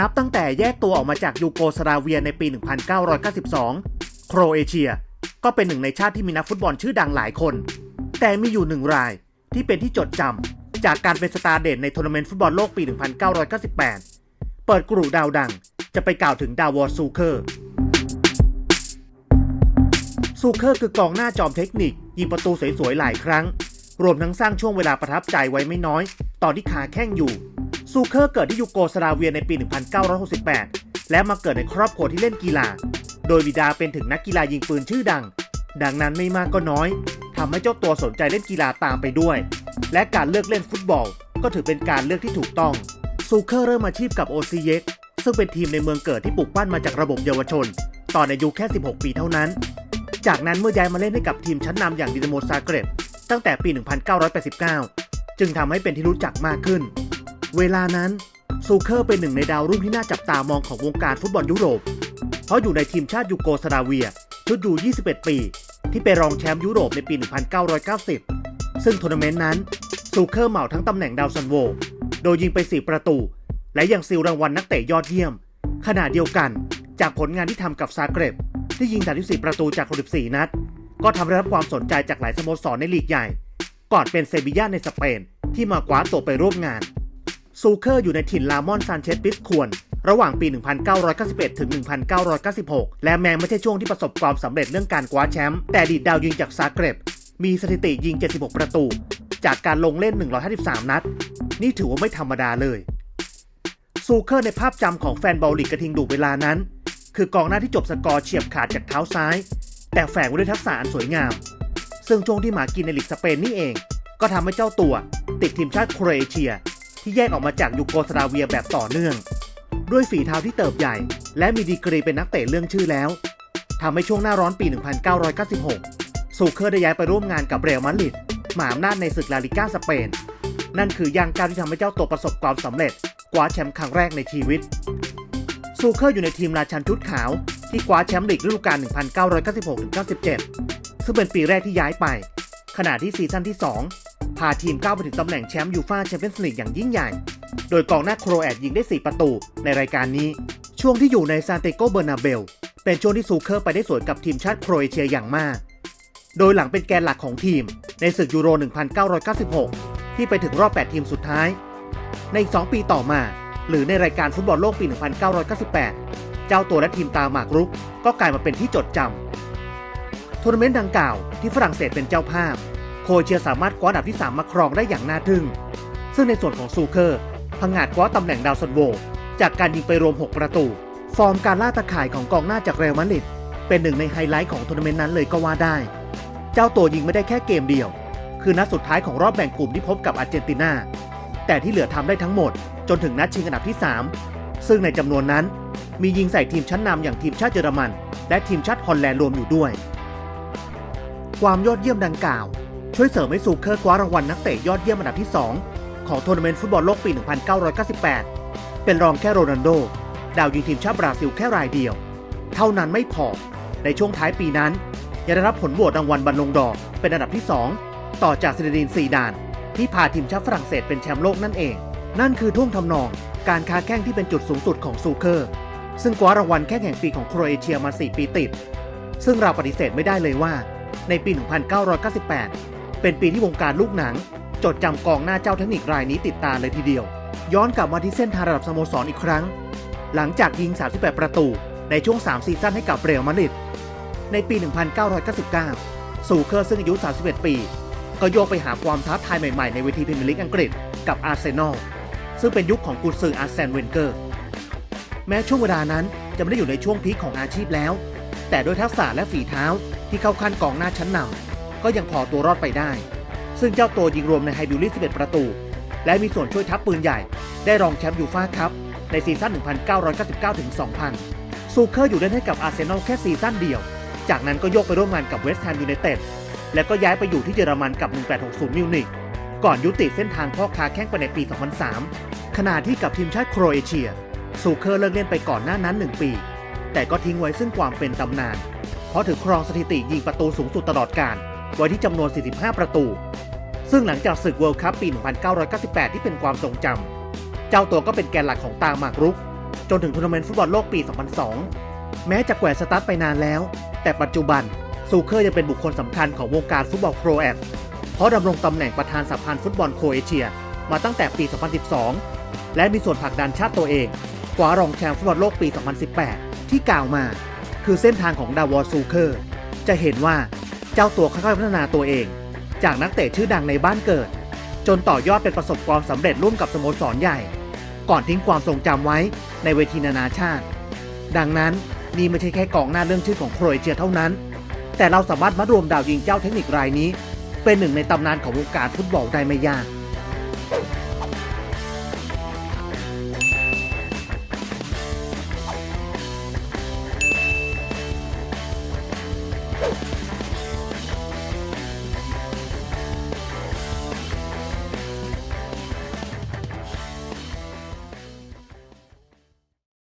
นับตั้งแต่แยกตัวออกมาจากยูโกสลาเวียในปี 1992 โครเอเชีย ก็เป็นหนึ่งในชาติที่มีนักฟุตบอลชื่อดังหลายคน แต่มีอยู่หนึ่งรายที่เป็นที่จดจำจากการเป็นสตาร์เด่นในทัวร์นาเมนต์ฟุตบอลโลกปี 1998 เปิดกรุดาวดัง จะไปกล่าวถึงดาวอร์ซูเคอร์ซูเคอร์คือกองหน้าจอมเทคนิค ยิงประตูสวยๆหลายครั้ง รวมทั้งสร้างช่วงเวลาประทับใจไว้ไม่น้อย ตอนที่ขาแข้งอยู่ ซูเคอร์เกิดที่ยูโกสลาเวียในปี 1968 และมาเกิดในครอบครัวที่เล่นกีฬา โดยบิดาเป็นถึงนักกีฬายิงปืนชื่อดัง ดังนั้นไม่มากก็น้อยทำให้เจ้าตัวสนใจเล่นกีฬาตามไปด้วย และการเลือกเล่นฟุตบอล ก็ถือเป็นการเลือกที่ถูกต้อง ซูเคอร์เริ่มอาชีพกับโอซีเยกซึ่งเป็นทีมในเมืองเกิดที่ปลูกปั้นมาจากระบบเยาวชน ตอนอายุแค่ 16 ปีเท่านั้น จากนั้นเมื่อย้ายมาเล่นให้กับทีมชั้นนำอย่างดินาโมซาเกร็บตั้งแต่ปี 1989 จึงทำให้เป็นที่รู้จักมากขึ้น เวลานั้นซูเคอร์เป็นหนึ่งในดาวรุ่งที่น่าจับตามองของวงการฟุตบอลยุโรป เพราะอยู่ในทีมชาติยูโกสลาเวีย ชุดอยู่21 ปี ที่ไปรองแชมป์ยุโรปในปี 1990 ซึ่งทัวร์นาเมนต์นั้นซูเคอร์เหมาทั้งตำแหน่งดาวซันโว โดยยิงไป 4 ประตู และยังซีลรางวัลนักเตะยอดเยี่ยม ขณะเดียวกันจากผลงานที่ทำกับซาเกร็บที่ยิง 34 ประตูจาก 64 นัด ก็ทำให้รับความสนใจจากหลายสโมสรในลีกใหญ่ ก่อนเป็นเซบีย่าในสเปนที่มาคว้าตัวไปร่วมงาน ซูเคอร์อยู่ในถิ่นลามอนซานเชสปิสควนระหว่างปี 1991 ถึง 1996 และแม้ไม่ใช่ช่วงที่ประสบความสำเร็จเรื่องการคว้าแชมป์แต่ดีตดาวยิงจากซาเกร็บ มีสถิติยิง 76 ประตู จากการลงเล่น 153 นัด นี่ถือว่าไม่ธรรมดาเลย ซูเคอร์ในภาพจำของแฟนบอลลีกกระทิงดูเวลานั้น คือกองหน้าที่จบสกอร์เฉียบขาดจากเท้าซ้าย แต่แฝงไว้ด้วยทักษะอันสวยงาม ซึ่งช่วงที่หมากินในลีกสเปนนี่เอง ก็ทำให้เจ้าตัว ติดทีมชาติโครเอเชีย ที่แยกออกมาจากยูโกสลาเวียแบบต่อเนื่อง ด้วยฝีเท้าที่เติบใหญ่ และมีดีกรีเป็นนักเตะเรื่องชื่อแล้วทำให้ช่วงหน้าร้อนปี 1996 ซูเคอร์ได้ย้ายไปร่วมงานกับเรอัลมาดริดหมาอำนาจในศึกลาลิก้าสเปน นั่นคือย่างก้าวที่ทำให้เจ้าตัวประสบความสำเร็จคว้าแชมป์ครั้งแรกในชีวิต ซูเคอร์อยู่ในทีมราชันชุดขาว ที่คว้าแชมป์ลีกฤดูกาล 1996-97 ซึ่งเป็นปีแรกที่ย้ายไป ขณะที่ซีซั่นที่ 2 พาทีมก้าวไปถึงตำแหน่งแชมป์ยูฟ่าแชมเปี้ยนส์ลีกอย่างยิ่งใหญ่ โดยกองหน้าโครแอตยิงได้ 4 ประตู ในรายการนี้ ช่วงที่อยู่ในซานเตโกเบอร์นาเบล เป็นช่วงที่ซูเคอร์ไปได้สวยกับทีมชาติโครเอเชียอย่างมาก โดยหลังเป็นแกนหลักของทีม ในศึกยูโร 1996 ที่ไปถึงรอบ 8 ทีมสุดท้าย ในอีก 2 ปีต่อมา หรือในรายการฟุตบอลโลกปี 1998 เจ้าตัวและทีมตาหมากรุก ก็กลายมาเป็นที่จดจำทัวร์นาเมนต์ดังกล่าวที่ฝรั่งเศสเป็นเจ้าภาพ โคเชียสามารถคว้าอันดับที่ 3 มาครองได้อย่างน่าทึ่ง ซึ่งในส่วนของซูเคอร์พังงาดคว้าตำแหน่งดาวซันโว จากการยิงไปรวม 6 ประตู ฟอร์มการล่าตะข่ายของกองหน้าจากเรอัลมาดริดเป็นหนึ่งในไฮไลท์ของทัวร์นาเมนต์นั้นเลยก็ว่าได้ เจ้าตัวยิงไม่ได้แค่เกมเดียว คือนัดสุดท้ายของรอบแบ่งกลุ่มที่พบกับอาร์เจนตินา แต่ที่เหลือทำได้ทั้งหมด จนถึงนัดชิงอันดับที่ 3 ซึ่งในจำนวนนั้น มียิงใส่ทีมชั้นนำอย่างทีมชาติเยอรมัน และทีมชาติฮอลแลนด์รวมอยู่ด้วย ความยอดเยี่ยมดังกล่าว ช่วยเสริมให้ซูเคอร์คว้ารางวัลนักเตะยอดเยี่ยมอันดับที่ 2 ของทัวร์นาเมนต์ฟุตบอลโลกปี 1998 เป็นรองแค่โรนัลโด ดาวยิงทีมชาติบราซิลแค่รายเดียว เท่านั้นไม่พอ ในช่วงท้ายปีนั้นยังได้รับผลโหวตรางวัลบัลลงดอร์เป็นอันดับที่ 2 ต่อจากซินดินซีดาน ที่พาทีมชาติฝรั่งเศสเป็นแชมป์โลกนั่นเอง นั่นคือท่วงทำนองการค้าแข่งที่เป็นจุดสูงสุดของซูเคอร์ ซึ่งคว้ารางวัลแข่งแห่งปีของโครเอเชียมา 4 ปีติด ซึ่งเราปฏิเสธไม่ได้เลยว่า ในปี 1998 เป็นปีที่วงการลูกหนัง จดจำกองหน้าเจ้าเทคนิครายนี้ติดตาเลยทีเดียว ย้อนกลับมาที่เส้นทางระดับสโมสรอีกครั้ง หลังจากยิง 38 ประตูในช่วง 3 ซีซั่นให้กับเรอัลมาดริดในปี 1999ซูเคอร์ซึ่งอายุ 31 ปี ก็โยกไปหาความท้าทายใหม่ๆในเวทีพรีเมียร์ลีกอังกฤษกับอาร์เซนอลซึ่งเป็นยุคของกุนซืออาร์เซนเวนเกอร์ แม้ช่วงเวลานั้นจะไม่ได้อยู่ในช่วงพีคของอาชีพแล้ว แต่ด้วยทักษะและฝีเท้าที่เข้าขั้นกองหน้าชั้นนำ ก็ยังพอตัวรอดไปได้ ซึ่งเจ้าตัวยิงรวมในไฮบิลลี่11 ประตู และมีส่วนช่วยทัพปืนใหญ่ ได้รองแชมป์ยูฟ่าคัพในซีซั่น 1999-2000 ซูเคอร์อยู่เล่นให้กับอาร์เซนอลแค่ซีซั่นเดียว จากนั้นก็โยกไปร่วมงานกับเวสต์แฮมยูไนเต็ด และก็ย้ายไปอยู่ที่เยอรมันกับ 1860 มิวนิกก่อนยุติเส้นทางพ่อค้าแข่งไปในปี 2003 ขณะที่กับทีมชาติโครเอเชีย ซูเคอร์เลิกเล่นไปก่อนหน้านั้น 1 ปี แต่ก็ทิ้งไว้ซึ่งความเป็นตำนาน เพราะถือครองสถิติยิงประตูสูงสุดตลอดกาล ว้ที่จำนวน 45 ประตู ซึ่งหลังจากศึกเวิลด์คัพปี 1998 ที่เป็นความทรงจำ เจ้าตัวก็เป็นแกนหลักของตาหมากรุก จนถึงทัวร์นาเมนต์ฟุตบอลโลกปี 2002 แม้จะแขวนสตาร์ทไปนานแล้ว แต่ปัจจุบันซูเคอร์ยังเป็นบุคคลสำคัญของวงการฟุตบอลโครแอตเพราะดำรงตำแหน่งประธานสหพันธ์ฟุตบอลโครเอเชีย มาตั้งแต่ปี 2012 และมีส่วนผลักดันชาติตัวเองคว้ารองแชมป์ฟุตบอลโลกปี 2018 ที่กล่าวมา คือเส้นทางของดาวอซูเคอร์ จะเห็นว่า เจ้าตัวค่อยๆพัฒนาตัวเอง จากนักเตะชื่อดังในบ้านเกิด จนต่อยอดเป็นประสบความสำเร็จร่วมกับสโมสรใหญ่ ก่อนทิ้งความทรงจำไว้ในเวทีนานาชาติ ดังนั้นนี่ไม่ใช่แค่กองหน้าเรื่องชื่อของโครเอเชียเท่านั้น แต่เราสามารถมัดรวมดาวยิงเจ้าเทคนิครายนี้ เป็นหนึ่งในตำนานของวงการฟุตบอลได้ไม่ยาก